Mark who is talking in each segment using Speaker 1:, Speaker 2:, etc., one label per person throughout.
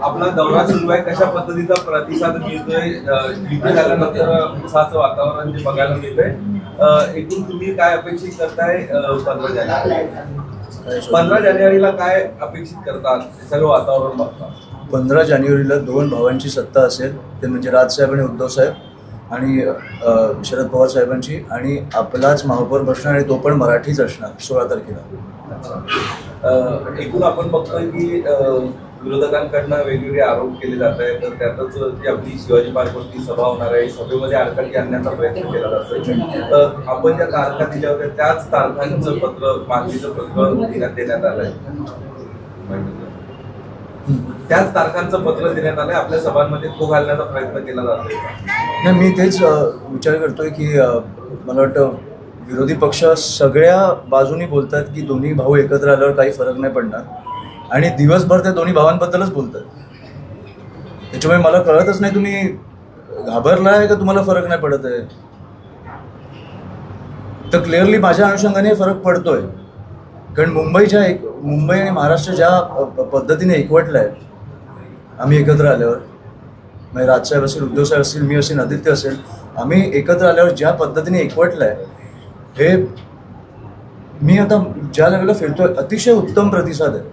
Speaker 1: आपला दौरा सुरू आहे कशा पद्धतीचा प्रतिसाद मिळतोय? झाल्यानंतर उत्साहाचं वातावरण जे बघायला मिळतंय एकूण तुम्ही काय अपेक्षित करताय पंधरा जानेवारी पंधरा जानेवारीला काय अपेक्षित करतात सगळं वातावरण बघतात
Speaker 2: पंधरा जानेवारीला दोन भावांची सत्ता असेल ते म्हणजे राजसाहेब आणि उद्धव साहेब आणि शरद पवार साहेबांची आणि आपलाच महापौर बसणार आणि तो पण मराठीच असणार सोळा तारखेला.
Speaker 1: एकूण आपण बघतोय की विरोधकांकडनं वेगवेगळे आरोप केले जात आहेत तर त्यातच जी आपली शिवाजी पार्कवरती सभा होणार आहे सभेमध्ये अडकटी आणण्याचा प्रयत्न केला जातोय तर आपण ज्या तारखा दिल्या होत्या त्याच तारखांचं पत्र मागणीचं पत्र देण्यात देण्यात आलंय. त्याच तारखांचं पत्र देण्यात आलंय. आपल्या सभांमध्ये तो घालण्याचा प्रयत्न केला जातोय.
Speaker 2: नाही मी तेच विचार करतोय की मला वाटतं विरोधी पक्ष सगळ्या बाजूनी बोलतात की दोन्ही भाऊ एकत्र आल्यावर काही फरक नाही पडणार. आणि दिवसभर त्या दोन्ही भावांबद्दलच बोलतात. त्याच्यामुळे मला कळतच नाही तुम्ही घाबरला आहे का तुम्हाला फरक नाही पडत आहे? तर क्लिअरली माझ्या अनुषंगाने फरक पडतोय. कारण मुंबईच्या एक मुंबई आणि महाराष्ट्र ज्या पद्धतीने एकवटलं आहे आम्ही एकत्र आल्यावर म्हणजे राजसाहेब असेल उद्धव साहेब असतील मी असेल आदित्य असेल आम्ही एकत्र आल्यावर ज्या पद्धतीने एकवटलं आहे हे मी आता ज्या लेवलला फिरतोय अतिशय उत्तम प्रतिसाद आहे.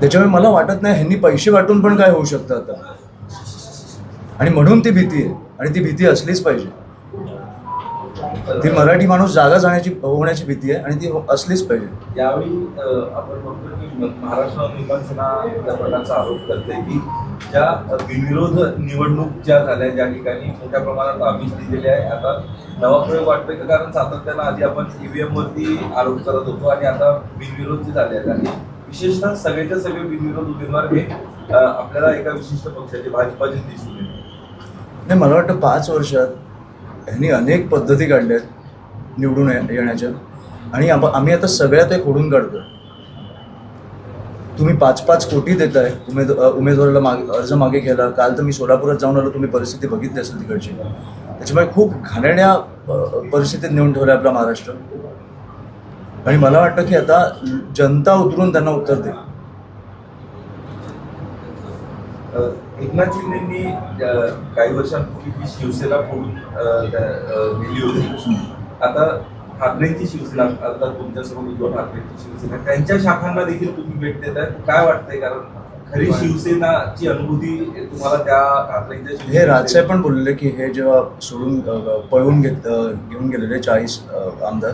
Speaker 2: त्याच्यामुळे मला वाटत नाही ह्यांनी पैसे वाटून पण काय होऊ शकतं आता. आणि म्हणून ती भीती आहे. आणि ती भीती असलीच पाहिजे. ती मराठी माणूस जागा जाण्याची होण्याची भीती आहे आणि ती असलीच पाहिजे.
Speaker 1: यावेळी आपण बघतो की महाराष्ट्र नवनिर्माण सेना त्या प्रकारचा आरोप करते की ज्या बिनविरोध निवडणूक ज्या झाल्या ज्या ठिकाणी मोठ्या प्रमाणात आमिष दिलेले आहे आता नवा प्रयोग वाटतोय का? कारण सातत्यानं आधी आपण ईव्हीएम वरती आरोप करत होतो आणि आता बिनविरोध जे झाले आहेत आणि विशेषतः सगळेच्या सगळे बिनविरोध उमेदवार हे आपल्याला एका विशिष्ट पक्षाचे भाजपाचे दिसून येते
Speaker 2: नाही मला वाटतं पाच वर्षात ह्यांनी अनेक पद्धती काढल्या आहेत निवडून येण्याच्या. आणि आप- आम्ही आता सगळ्या ते खोडून काढतोय. तुम्ही पाच पाच कोटी देताय उमेद उमेदवाराला मागे अर्ज मागे केला काल तर मी सोलापुरात जाऊन आलो तुम्ही परिस्थिती बघितली असेल तिकडची. त्याच्यामुळे खूप घाणेरड्या परिस्थितीत नेऊन ठेवलं आपला महाराष्ट्र. आणि मला वाटतं की आता जनता उतरून त्यांना उत्तर
Speaker 1: देईल. एकनाथ शिंदेंनी काही वर्षांपूर्वी ही शिवसेना फोडून दिली होती. आता ठाकरेंची शिवसेना आता तुमच्यासोबत उद्धव ठाकरेंची शिवसेना त्यांच्या शाखांना देखील तुम्ही भेट देत आहे काय वाटतंय? कारण खरी शिवसेनाची अनुभूती तुम्हाला त्या ठाकरेंच्या
Speaker 2: हे राजसाहेब पण बोलले की हे जेव्हा सोडून पळवून पळून घेत घेऊन गेलेले चाळीस आमदार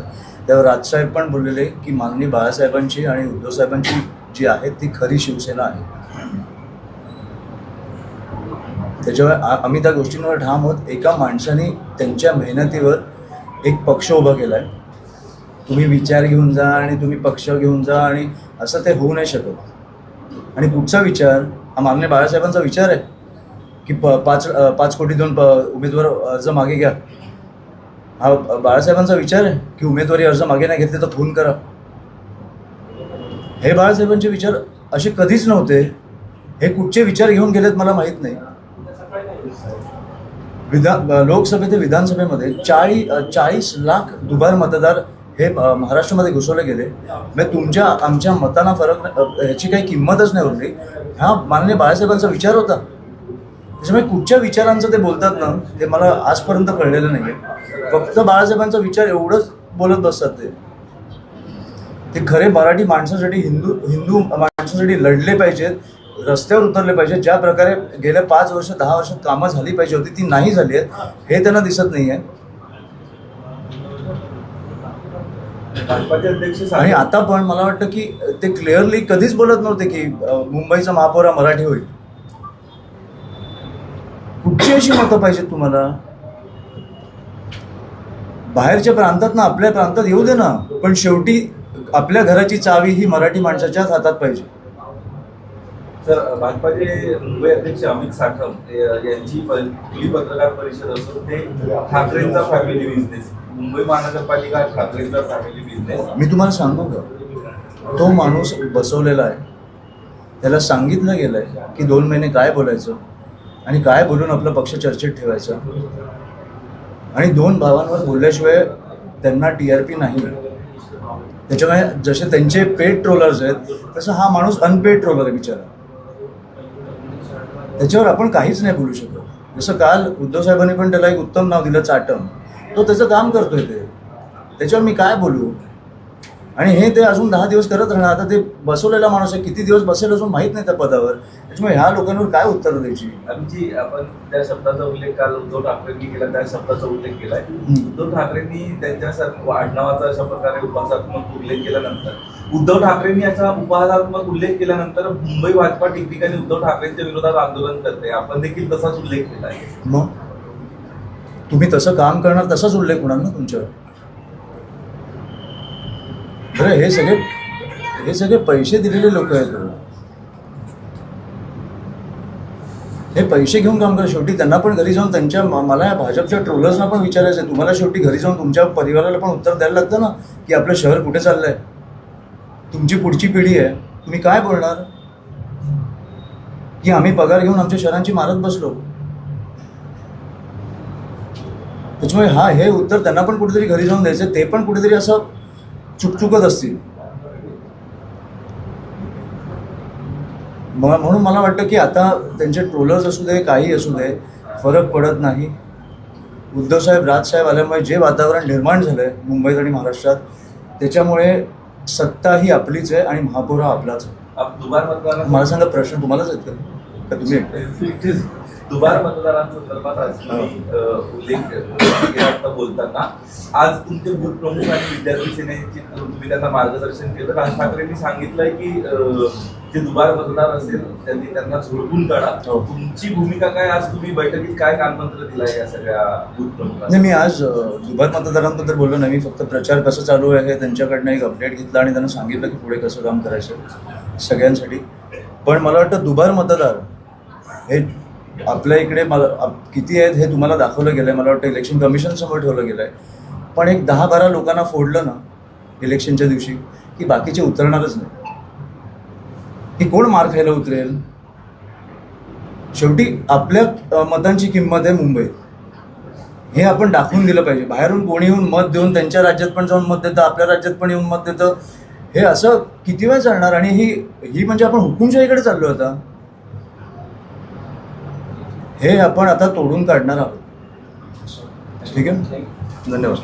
Speaker 2: तेव्हा राजसाहेब पण बोललेले की माननीय बाळासाहेबांची आणि उद्धव साहेबांची जी आहे ती खरी शिवसेना आहे. त्याच्यामुळे आम्ही त्या गोष्टींवर ठाम होत एका माणसाने त्यांच्या मेहनतीवर एक पक्ष उभा केला आहे तुम्ही विचार घेऊन जा आणि तुम्ही पक्ष घेऊन जा आणि असं ते होऊ नाही शकत. आणि कुठचा विचार हा माननीय बाळासाहेबांचा विचार आहे की प पाच पाच कोटी दोन प उमेदवार अर्ज मागे घ्या. हा बाळासाहेबांचा विचार आहे की उमेदवारी अर्ज मागे नाही घेतले तर खून करा. हे बाळासाहेबांचे विचार असे कधीच नव्हते. हे कुठचे विचार घेऊन गेलेत मला माहीत नाही. विधान अ, लोकसभे ते विधानसभेमध्ये चाळी चाळीस लाख दुबार मतदार हे महाराष्ट्रामध्ये घुसवले गेले. म्हणजे तुमच्या आमच्या मतांना फरक ह्याची काही किंमतच नाही उरली. हा माननीय बाळासाहेबांचा विचार होता. त्याच्यामुळे कुठच्या विचारांचं ते बोलतात ना ते मला आजपर्यंत कळलेलं नाही आहे फक्त बाळासाहेबांचा विचार एवढंच बोलत बसतात ते. ते खरे मराठी माणसासाठी हिंदू हिंदू माणसासाठी लढले पाहिजेत. रस्त्यावर उतरले पाहिजेत ज्या प्रकारे गेल्या पाच वर्ष दहा वर्षात कामं झाली पाहिजे होती ती नाही झाली आहेत. हे. त्यांना दिसत नाही आहे आणि आता पण मला वाटतं की ते क्लिअरली कधीच बोलत नव्हते की मुंबईचा महापौर हा मराठी होईल. कुठची अशी मतं पाहिजेत तुम्हाला? बाहेरच्या प्रांतात ना आपल्या प्रांतात येऊ दे ना पण शेवटी आपल्या घराची चावी ही मराठी माणसाच्याच हातात पाहिजे.
Speaker 1: तर भाजपाचे मुंबई अध्यक्ष अमित साठम यांची पहिली पत्रकार परिषद असून ते ठाकरेंचा फॅमिली बिझनेस मुंबई महानगरपालिका ठाकरेंचा फॅमिली बिझनेस
Speaker 2: मी तुम्हाला सांगू का? तो माणूस बसवलेला आहे. त्याला सांगितलं गेलं आहे की दोन महिने काय बोलायचं आणि काय बोलून आपला पक्ष चर्चेत ठेवायचा. आणि दोन भावांवर बोलल्याशिवाय त्यांना टी आर पी नाही त्याच्यामुळे जसे त्यांचे पेड ट्रोलर्स आहेत तसं हा माणूस अनपेड ट्रोलर आहे बिचारा. त्याच्यावर आपण काहीच नाही बोलू शकत. जसं काल उद्धव साहेबांनी पण त्याला एक उत्तम नाव दिलं चाटम. तो त्याचं काम करतोय ते. त्याच्यावर मी काय बोलू? आणि हे ते अजून दहा दिवस करत राहणार. आता ते बसवलेला माणूस आहे किती दिवस बसेल अजून माहीत नाही त्या पदावर. त्याच्यामुळे ह्या लोकांवर काय उत्तर द्यायची?
Speaker 1: आमची आपण त्या शब्दाचा उल्लेख काल उद्धव ठाकरेंनी केला त्या शब्दाचा उल्लेख केलाय.
Speaker 2: हम्म.
Speaker 1: उद्धव ठाकरेंनी त्यांच्या आडनावाचा अशा प्रकारे उपहासात्मक उल्लेख केल्यानंतर उद्धव ठाकरेंनी याचा उपहासात्मक उल्लेख केल्यानंतर मुंबई भाजपा ठिकठिकाणी उद्धव ठाकरेंच्या विरोधात आंदोलन करते. आपण देखील तसाच उल्लेख केला आहे.
Speaker 2: मग? तुम्ही तसं काम करणार तसाच उल्लेख होणार ना तुमच्यावर? बरं हे सगळे हे सगळे पैसे दिलेले लोक आहेत. हे पैसे घेऊन काम करा. शेवटी त्यांना पण घरी जाऊन त्यांच्या मला या भाजपच्या ट्रोलर्सना पण विचारायचं आहे तुम्हाला शेवटी घरी जाऊन तुमच्या परिवाराला पण उत्तर द्यायला लागतं ना की आपलं शहर कुठे चाललंय? तुमची पुढची पिढी आहे. तुम्ही काय बोलणार? की आम्ही पगार घेऊन आमच्या शहरांची मारत बसलो. त्याच्यामुळे हा हे उत्तर त्यांना पण कुठेतरी घरी जाऊन द्यायचं ते पण कुठेतरी असं चुकचुकत असतील. म्हणून मला वाटतं की आता त्यांचे ट्रोलर्स असू दे काही असू दे फरक पडत नाही. उद्धवसाहेब राजसाहेब आल्यामुळे जे वातावरण निर्माण झालं आहे मुंबईत आणि महाराष्ट्रात त्याच्यामुळे सत्ता ही आपलीच आहे आणि महापौर हा आपलाच आहे. मला सांगा प्रश्न तुम्हालाच आहेत का? तुम्ही?
Speaker 1: दुबार मतदारांसंदर्भात आज तुम्ही उल्लेख केला बोलताना. आज तुमचे बूथ प्रमुख आणि विद्यार्थी सेनेचे तुम्ही त्यांना मार्गदर्शन केलं. राज ठाकरेंनी सांगितलंय की जे दुबार मतदार असेल त्यांनी त्यांना झोडपून काढा.
Speaker 2: हो.
Speaker 1: तुमची भूमिका काय? आज तुम्ही बैठकीत काय कानमंत्र दिलाय या सगळ्या बूथ प्रमुखांना
Speaker 2: नाही मी आज दुबार मतदारांबद्दल बोललो नाही. मी फक्त प्रचार कसं चालू आहे त्यांच्याकडनं एक अपडेट घेतला आणि त्यांना सांगितलं की पुढे कसं काम करायचं सगळ्यांसाठी. पण मला वाटतं दुबार मतदार हे आपल्या इकडे मला आप- किती आहेत हे तुम्हाला दाखवलं गेलं आहे मला वाटतं इलेक्शन कमिशन समोर ठेवलं गेलं आहे पण एक दहा बारा लोकांना फोडलं ना इलेक्शनच्या दिवशी की बाकीचे उतरणारच नाही. की कोण मार खायला उतरेल? शेवटी आपल्या मतांची किंमत आहे मुंबईत. हे आपण दाखवून दिलं पाहिजे. बाहेरून कोणी येऊन मत देऊन त्यांच्या राज्यात पण जाऊन मत देतं आपल्या राज्यात पण येऊन मत देतं. हे असं किती वेळ चालणार? आणि ही ही म्हणजे आपण हुकुमशाहीकडे चाललो आता. हे आपण आता तोडून काढणार आहोत. ठीक आहे? धन्यवाद.